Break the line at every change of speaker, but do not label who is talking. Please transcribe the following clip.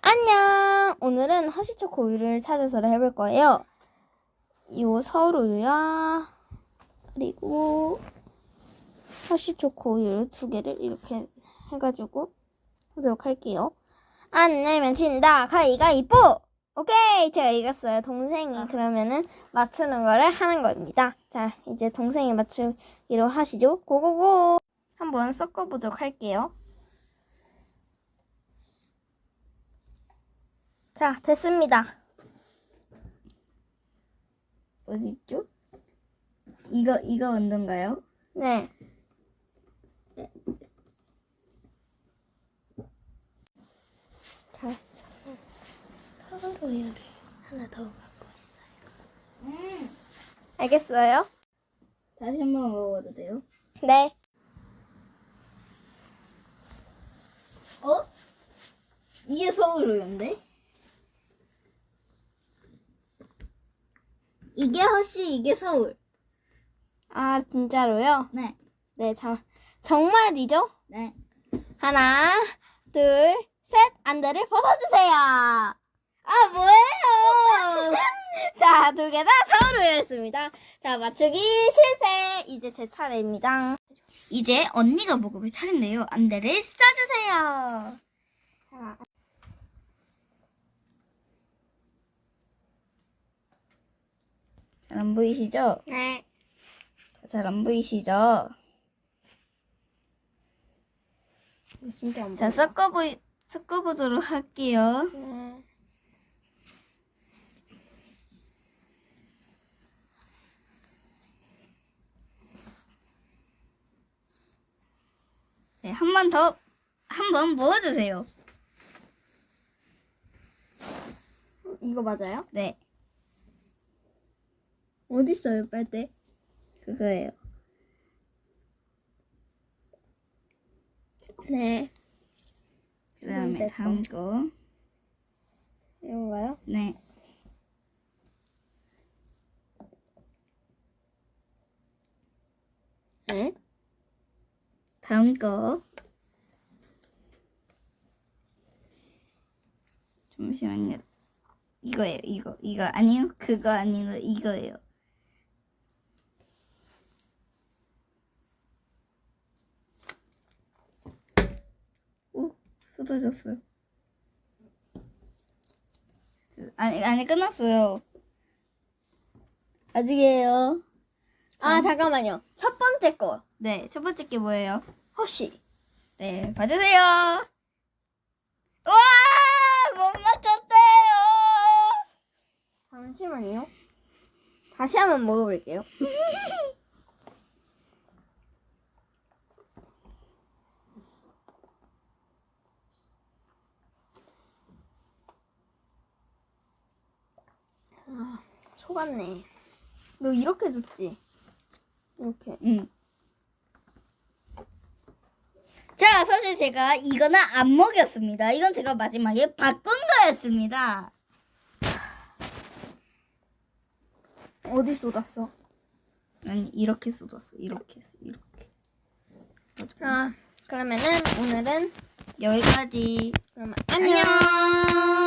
안녕! 오늘은 허쉬초코 우유를 찾아서 해볼 거예요. 요 서울 우유야, 그리고 허쉬초코 우유 두 개를 이렇게 해가지고 하도록 할게요. 안 내면 진다! 가위가위뽀! 오케이! 제가 이겼어요. 동생이 그러면은 맞추는 거를 하는 겁니다. 자, 이제 동생이 맞추기로 하시죠. 고고고! 한번 섞어보도록 할게요. 자, 됐습니다.
어디 있죠? 이거 이거 원두인가요?
네. 자, 자, 서울 우유를 하나 더 갖고 왔어요.
음.
알겠어요?
다시 한 번 먹어도 돼요?
네.
어? 이게 서울 우유인데? 이게 허쉬 이게 서울.
아, 진짜로요?
네.
네, 자, 정말이죠?
네.
하나, 둘, 셋, 안대를 벗어주세요.
아 뭐예요?
자, 두 개 다 서울 우유였습니다. 자, 맞추기 실패. 이제 제 차례입니다.
이제 언니가 먹어볼 차례인데요. 안대를 써주세요.
자,
잘 안 보이시죠?
네.
잘 안 보이시죠?
진짜 안
자,
보여.
섞어보 섞어보도록 할게요.
네.
네, 한 번 더, 한 번 모아주세요.
이거 맞아요?
네,
어디 있어요, 빨대?
그거예요.
네.
그 다음에. 다음 거.
이건가요?
네.
네.
다음 거. 잠시만요. 이거예요, 이거. 이거 아니요? 그거 아니고 이거예요. 오, 쏟아졌어요. 아니, 아니, 끝났어요. 아직이에요.
아, 잠깐만요. 첫 번째 거.
네, 첫 번째 게 뭐예요?
허쉬.
네, 봐주세요. 와, 못 맞췄대요.
잠시만요. 다시 한번 먹어볼게요. 아, 속았네. 너 이렇게 줬지? 이렇게.
응. 자, 사실 제가 이거는 안 먹였습니다. 이건 제가 마지막에 바꾼 거였습니다.
어디 쏟았어?
아니, 이렇게 쏟았어. 이렇게 했어. 이렇게.
아, 그러면은 오늘은
여기까지.
그러면 안녕.